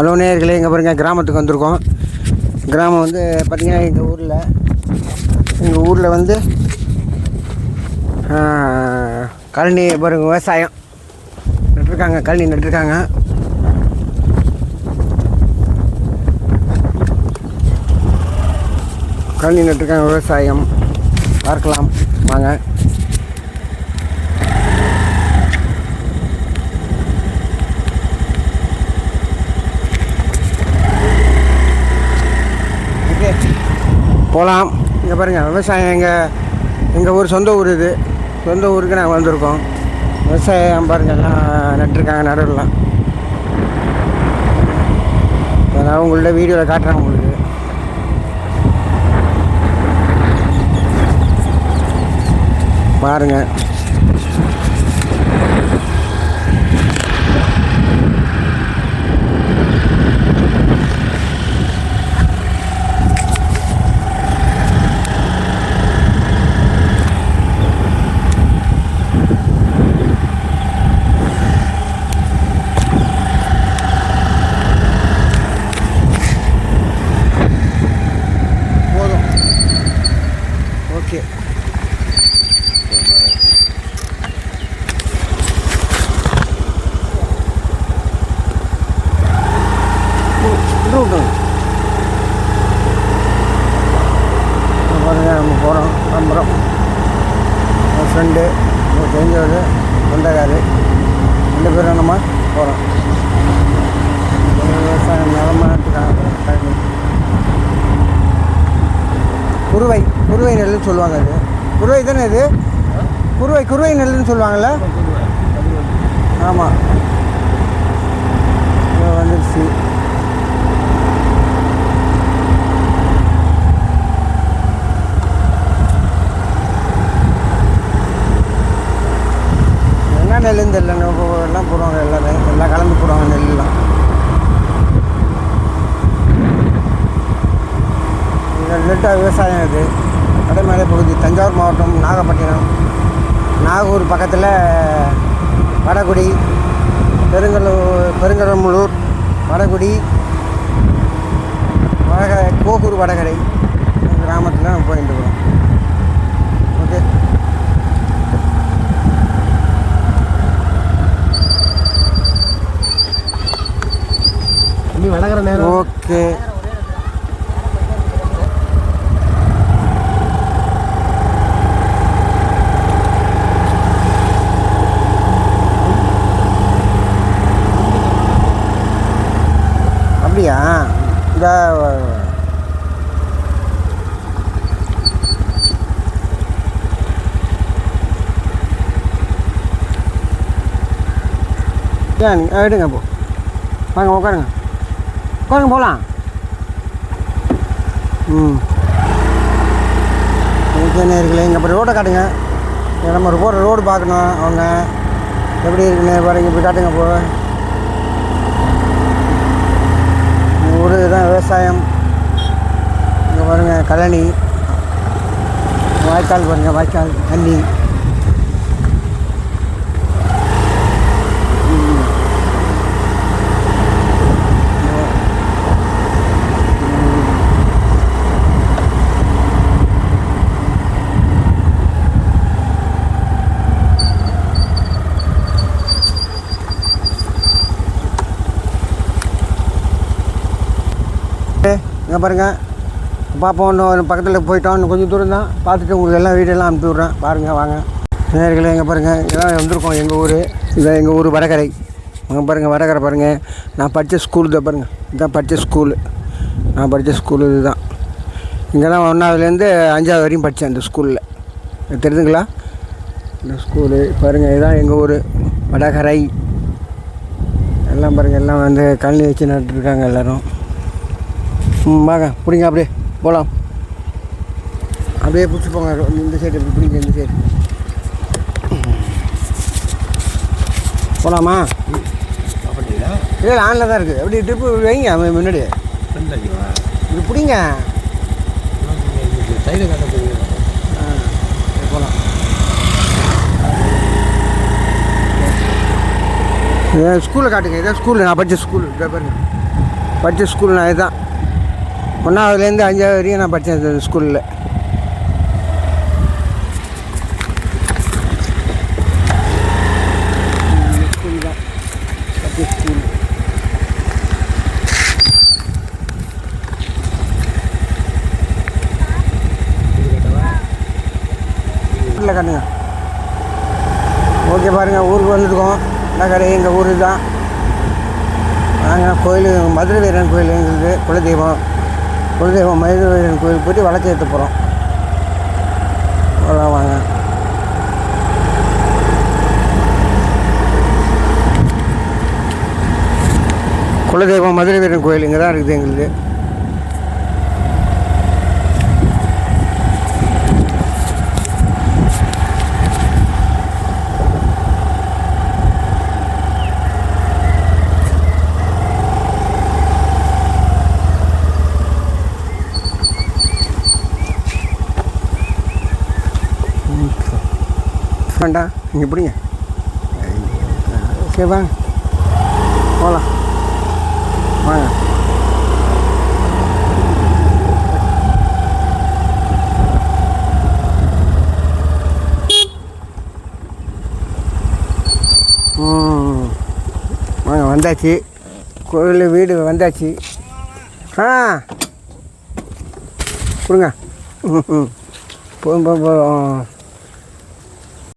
Hello நேர்களே இங்கே பாருங்க கிராமத்துக்கு வந்திருக்கோம். கிராமம் வந்து பார்த்திங்கன்னா எங்கள் ஊரில் எங்கள் ஊரில் வந்து கழனி பாருங்க விவசாயம். நட்டுருக்காங்க கழனி நட்டுருக்காங்க. கழனி நட்டுருக்காங்க விவசாயம். பார்க்கலாம் வாங்க ஓகே போகலாம். இங்கே பாருங்கள் விவசாயம் எங்கள் எங்கள் ஊர் சொந்த ஊர் இது. சொந்த ஊருக்கு நாங்கள் வந்திருக்கோம். விவசாயம் பாருங்கள் எல்லாம் நட்டுருக்காங்க நடுவில் அதனால் உங்கள்ட்ட வீடியோவில் காட்டுறேன் உங்களுக்கு. பாருங்கள் போதும் ஓகே விட்டுருங்க பாருங்க நம்ம போகிறோம் கிளம்புறோம் என் ஃப்ரெண்டு வந்து சொந்தக்காரு ரெண்டு பேரும் நம்ம போகிறோம் விவசாயம் நிலமா குருவை குருவை நெல்லுன்னு சொல்லுவாங்க அது. குருவை தானே இது? குருவை குருவை நெல்லுன்னு சொல்லுவாங்கள்ல ஆமாம் வந்துருச்சு. வந்துடுச்சு என்ன நெல்லுன்னு தெரியல நம்ம எல்லாம் போடுவாங்க எல்லாமே எல்லாம் கலந்து போடுவாங்க நெல்லாம் டெல்டா விவசாயம் இது. வடமலை பகுதி தஞ்சாவூர் மாவட்டம் நாகப்பட்டினம். நாகூர் பக்கத்தில் வடகுடி பெருங்கலூர் பெருங்கடமுளூர் வடகுடி வடகரை கோகூர் வடகரை கிராமத்தில் நம்ம போயிட்டு இருக்கிறோம் ஓகே. ஓகே அப்படியா இந்த சரி எடுங்க போ வாங்க உட்காருங்க உட்காருங்க போகலாம் ம் ஓகே நேர்களே இங்கே அப்புறம் ரோட்டை காட்டுங்க நம்ம போகிற ரோடு பார்க்கணும் அவங்க எப்படி இருக்குன்னு பாருங்க இப்படி காட்டுங்க போ ஊர் தான் விவசாயம் இங்கே பாருங்க கழனி வாய்க்கால் பாருங்கள் வாய்க்கால் தண்ணி ம். இங்கே பாருங்கள் பார்ப்போம் இன்னும் பக்கத்தில் போயிட்டோம். இன்னும் கொஞ்சம் தூரம் தான். பார்த்துட்டு உங்களுக்கு எல்லாம் வீடெல்லாம் அனுப்பி விட்றேன். பாருங்கள் வாங்க. நேர்களை இங்கே பாருங்கள் இதெல்லாம் வந்திருக்கோம் எங்கள் ஊர். இதான் எங்கள் ஊர் வடகரை. அங்கே பாருங்கள் வடகரை பாருங்கள் நான் படித்த ஸ்கூல் தான் பாருங்கள் இதுதான் படித்த ஸ்கூலு நான் படித்த ஸ்கூலு இதுதான். இங்கே தான் ஒன்றாவதுலேருந்து அஞ்சாவது வரையும் படித்தேன் இந்த ஸ்கூலில் தெரியுதுங்களா? இந்த ஸ்கூலு பாருங்கள் இதுதான் எங்கள் ஊர். வடகரை. எல்லாம் பாருங்கள் எல்லாம் வந்து கழனி வச்சு நட்டுருக்காங்க எல்லோரும். வாங்க பிடிங்க அப்படியே போகலாம் அப்படியே பிடிச்சி போங்க இந்த சைடு இப்படி பிடிங்க இந்த சைடு போகலாமா இல்லை ஆனில் தான் இருக்குது அப்படி ட்ரிப்பு வைங்க முன்னாடி. இது பிடிங்க. சைடு போகலாம் ஸ்கூலில் காட்டுங்க. இதான் ஸ்கூலு நான் படித்த ஸ்கூலு இதை பாருங்க. படித்த ஸ்கூல் நான் இதுதான் ஒன்றாவதுலேருந்து அஞ்சாவது வரைக்கும் நான் படித்தேன் இந்த ஸ்கூலில். ஸ்கூல் தான் கண்ணுங்க. ஓகே பாருங்கள் ஊருக்கு வந்துருக்கோம். கடை எங்கள் ஊர் தான் நாங்கள் கோயில் மதுரை வீரன் கோயில் எங்களுக்கு குலதெய்வம். குலதெய்வம் மதுரை கோயிலுக்கு கோயில் போயிட்டு வழக்கு ஏற்ற போகிறோம் அவ்வளோ வாங்க. குலதெய்வம் மதுரை வீரன் கோயில் இங்கே தான் இருக்குது எங்களுக்கு. வேண்டாம். நீங்கள் பிடிங்க. சரி வாங்க. போகலாம் வாங்க. வாங்க வந்தாச்சு. கோயில் வீடு வந்தாச்சு. ஆ. கொடுங்க. ம் ம். போதும் போதும்.